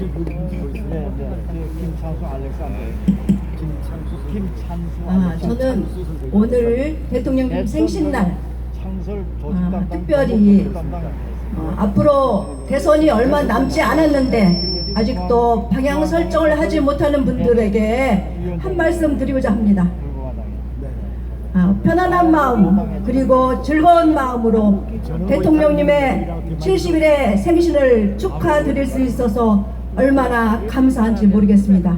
네, 네. 알렉산더. 아, 저는 오늘 대통령님 생신날 창설 아, 특별히 어, 앞으로 대선이 얼마 남지 않았는데 아직도 방향 설정을 하지 못하는 분들에게 한 말씀 드리고자 합니다. 아, 편안한 마음 그리고 즐거운 마음으로 대통령님의 70일의 생신을 축하드릴 수 있어서 얼마나 감사한지 모르겠습니다.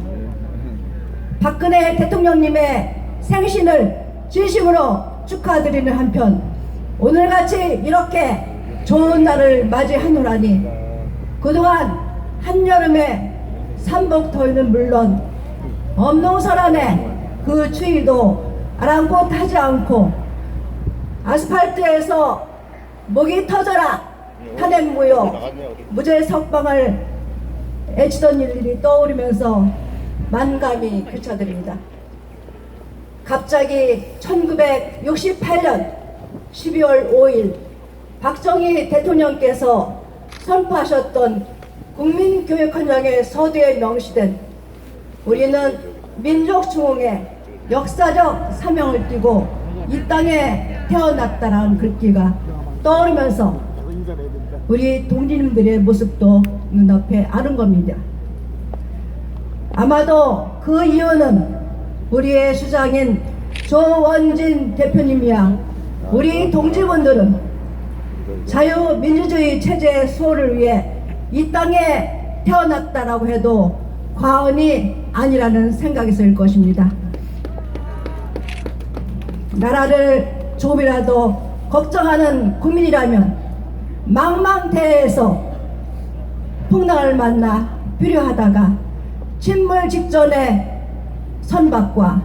박근혜 대통령님의 생신을 진심으로 축하드리는 한편 오늘같이 이렇게 좋은 날을 맞이하노라니 그동안 한여름에 삼복더위는 물론 엄농설안의 그 추위도 아랑곳하지 않고 아스팔트에서 목이 터져라 탄핵무효 무죄 석방을 애치던 일들이 떠오르면서 만감이 교차드립니다. 갑자기 1968년 12월 5일 박정희 대통령께서 선포하셨던 국민교육헌장의 서두에 명시된 우리는 민족중흥의 역사적 사명을 띠고 이 땅에 태어났다라는 글귀가 떠오르면서 우리 동지님들의 모습도 눈앞에 아는 겁니다. 아마도 그 이유는 우리의 수장인 조원진 대표님이야 우리 동지분들은 자유민주주의 체제의 수호를 위해 이 땅에 태어났다라고 해도 과언이 아니라는 생각이 들 것입니다. 나라를 조금이라도 걱정하는 국민이라면 망망대해에서 풍랑을 만나 필요하다가 침몰 직전에 선박과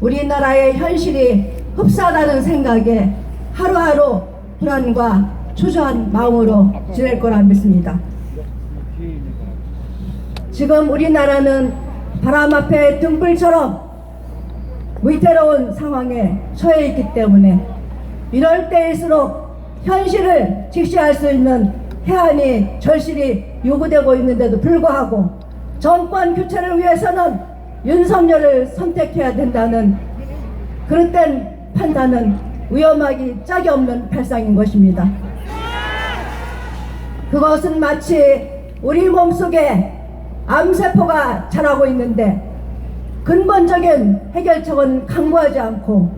우리나라의 현실이 흡사하다는 생각에 하루하루 불안과 초조한 마음으로 지낼 거라 믿습니다. 지금 우리나라는 바람 앞에 등불처럼 위태로운 상황에 처해 있기 때문에 이럴 때일수록 현실을 직시할 수 있는 해안이 절실히 요구되고 있는데도 불구하고 정권 교체를 위해서는 윤석열을 선택해야 된다는 그릇된 판단은 위험하기 짝이 없는 발상인 것입니다. 그것은 마치 우리 몸속에 암세포가 자라고 있는데 근본적인 해결책은 강구하지 않고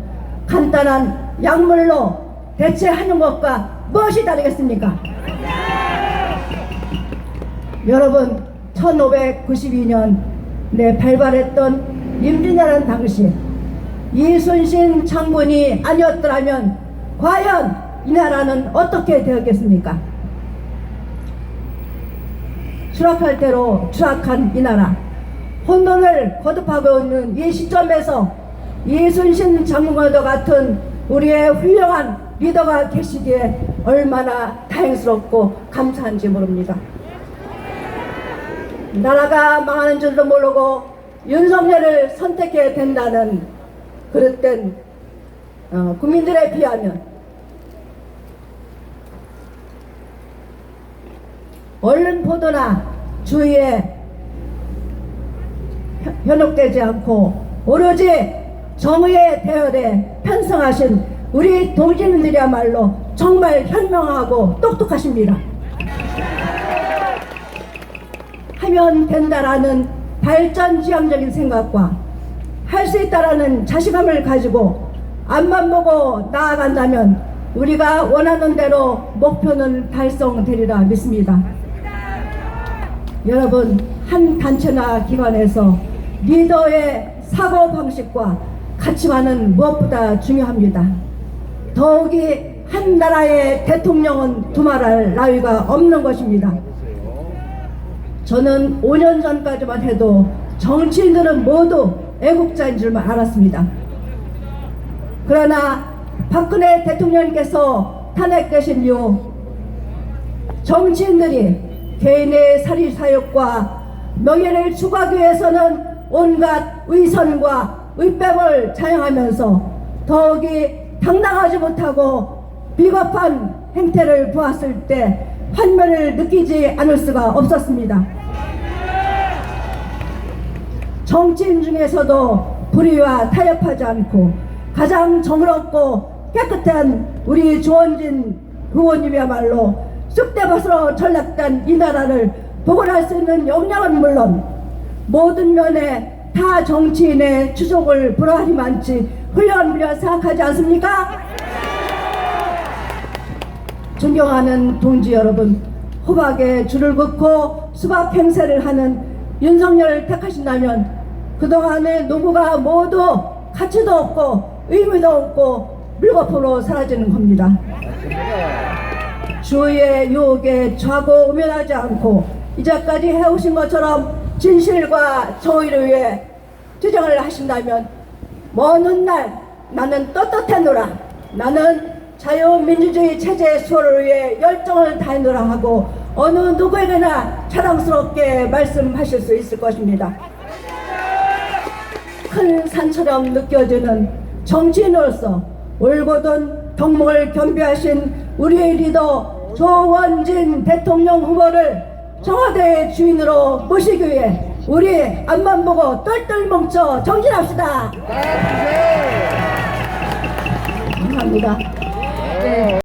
간단한 약물로 대체하는 것과 무엇이 다르겠습니까? 여러분 1592년 내 발발했던 임진왜란 당시 이순신 장군이 아니었더라면 과연 이 나라는 어떻게 되었겠습니까? 추락할 대로 추락한 이 나라 혼돈을 거듭하고 있는 이 시점에서 이순신 장군과도 같은 우리의 훌륭한 리더가 계시기에 얼마나 다행스럽고 감사한지 모릅니다. 나라가 망하는 줄도 모르고 윤석열을 선택해야 된다는 그릇된 어, 국민들에 비하면 언론 보도나 주위에 현- 현혹되지 않고 오로지 정의의 대열에 편성하신 우리 동지님들이야말로 정말 현명하고 똑똑하십니다. 하면 된다라는 발전지향적인 생각과 할 수 있다라는 자신감을 가지고 앞만 보고 나아간다면 우리가 원하는 대로 목표는 달성되리라 믿습니다. 여러분 한 단체나 기관에서 리더의 사고 방식과 가치관은 무엇보다 중요합니다. 더욱이 한 나라의 대통령은 두말할 나위가 없는 것입니다. 저는 5년 전까지만 해도 정치인들은 모두 애국자인 줄만 알았습니다. 그러나 박근혜 대통령께서 탄핵되신 이후 정치인들이 개인의 사리 사욕과 명예를 추구하기 위해서는 온갖 위선과 위법을 자행하면서 더욱이 당당하지 못하고 비겁한 행태를 보았을 때 환멸을 느끼지 않을 수가 없었습니다. 정치인 중에서도 불의와 타협하지 않고 가장 정의롭고 깨끗한 우리 조원진 의원님이야말로 쑥대밭으로 전락된 이 나라를 복원할 수 있는 역량은 물론 모든 면에 타 정치인의 추종을 불허하리만치 훌륭한 분이라 생각하지 않습니까? 존경하는 동지 여러분, 호박에 줄을 긋고 수박 행세를 하는 윤석열을 택하신다면 그동안의 노고가 모두 가치도 없고 의미도 없고 물거품으로 사라지는 겁니다. 주의 유혹에 좌고 우면하지 않고 이제까지 해오신 것처럼 진실과 정의를 위해 투쟁을 하신다면 먼 훗날 나는 떳떳해노라 나는 자유민주주의 체제의 수호를 위해 열정을 다해노라 하고 어느 누구에게나 자랑스럽게 말씀하실 수 있을 것입니다. 큰 산처럼 느껴지는 정치인으로서 올곧은 덕목을 겸비하신 우리의 리더 조원진 대통령 후보를 청와대의 주인으로 모시기 위해 우리 앞만 보고 똘똘 뭉쳐 정진합시다. 감사합니다. 네.